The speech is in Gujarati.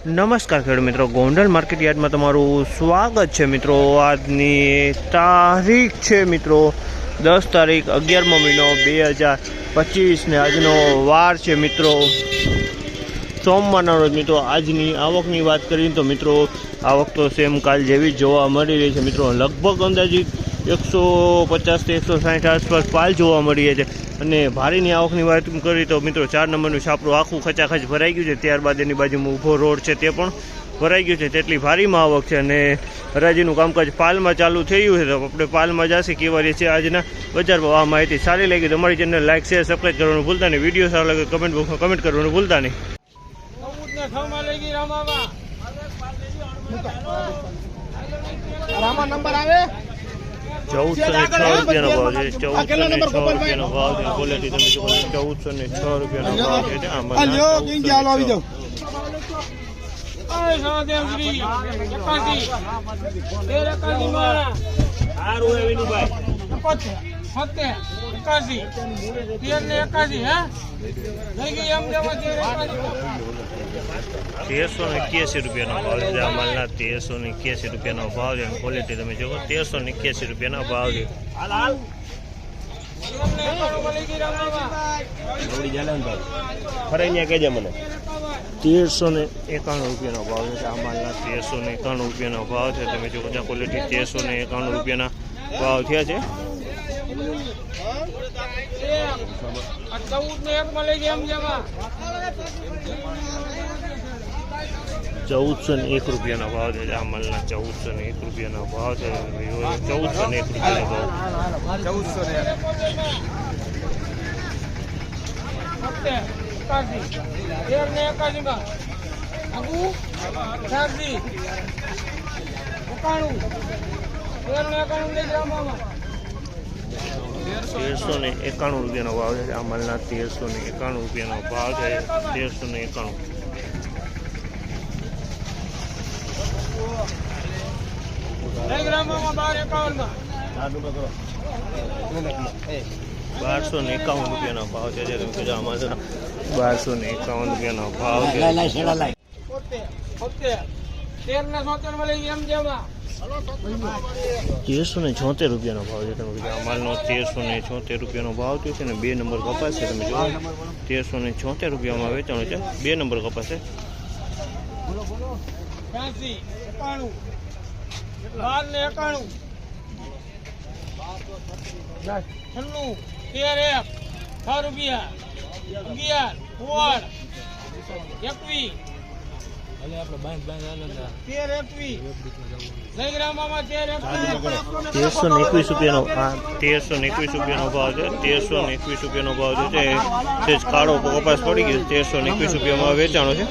નમસ્કાર ખેડૂત મિત્રો. ગોંડલ માર્કેટ યાર્ડમાં તમારું સ્વાગત છે મિત્રો. આજની તારીખ છે મિત્રો દસ તારીખ અગિયારમો મહિનો બે હજાર પચીસ ને આજનો વાર છે મિત્રો. સોમવારના રોજ મિત્રો આજની આવકની વાત કરીએ તો મિત્રો આવક તો સેમ કાલ જેવી જોવા મળી રહી છે મિત્રો. લગભગ અંદાજિત એકસો પચાસથી એકસો સાઠ આસપાસ પાલ જોવા મળી રહી છે અને ભારીની આવકની વાત કરી તો મિત્રો ચાર નંબરનું છાપરું આખું ખચાખચ ભરાઈ ગયું છે. ત્યારબાદ એની બાજુમાં ઊભો રોડ છે તે પણ ભરાઈ ગયું છે. તેટલી ભારીમાં આવક છે અને હરાજીનું કામકાજ પાલમાં ચાલુ થયું છે. તો આપણે પાલમાં જશે કેવા રહે છે આજના બજારમાં આ માહિતી સારી લાગી તમારી અમારી ચેનલ લાઇક શેર સબસ્ક્રાઈબ કરવાનું ભૂલતા નહીં. વીડિયો સારો લાગે કમેન્ટ બોક્સમાં કમેન્ટ કરવાનું ભૂલતા નહીં. રામા નંબર આવે? ચૌદસો ને છ રૂપિયાનો ભાવ છે. ચૌદસો ને છ રૂપિયાનો ભાવ છે. ક્વોલિટી તમે જો ચૌદસો ને છ રૂપિયાનો ભાવ છે. આમાં આ લ્યો કિંગ ચાલો આવી જાવ તેરસો ને એક્યાસી રૂપિયાનો ભાવ છે. આ માલના તેરસો ને એક્યાસી રૂપિયાનો ભાવ છે ક્વોલિટી તમે જોવો તેરસો ને એક્યાસી રૂપિયાનો ભાવ છે. તેરસો ને એકાણું રૂપિયાનો ભાવ છે. આ માલના તેરસો ને એકાણું રૂપિયાનો ભાવ છે. તમે જો ત્યાં ક્વોલિટી તેરસો ને એકાણું રૂપિયાના ભાવ થયા છે. ચૌદસો ને એક રૂપિયાનો ભાવ છે. આ માલના ચૌદસો ને એક રૂપિયાનો ભાવ છે. ચૌદસો ને એક રૂપિયાનો ભાવ ચૌદસો તેરસો ને એકાણું રૂપિયાનો ભાવ છે. આ માલના તેરસો ને એકાણું રૂપિયાનો ભાવ છે તેરસો ને એકાણું. બારસો ને એકાવન રૂપિયાનો ભાવ છે, જે તમે કીધું આમાં બારસો ને એકાવન રૂપિયાનો ભાવ તેરસો ને છોતેર રૂપિયાનો ભાવ છે તમે કીધું અમારનો તેરસો ને છોતેર રૂપિયાનો ભાવ થયો છે ને બે નંબર કપાસ છે, તમે જોવો તેરસો ને છોતેર રૂપિયામાં વેચાણું છે બે નંબર કપાસ છે. બાર ને એકાણું. છન્નું, તેર એક છ રૂપિયા. અગિયાર તેર એકવીસ. તેરસો ને એકવીસ રૂપિયાનો તેરસો ને એકવીસ રૂપિયાનો ભાવ છે. તેરસો ને એકવીસ રૂપિયાનો ભાવ છે. તે સેજ કાળો કપાસ પડી ગયો તેરસો ને એકવીસ રૂપિયામાં વેચાણો છે.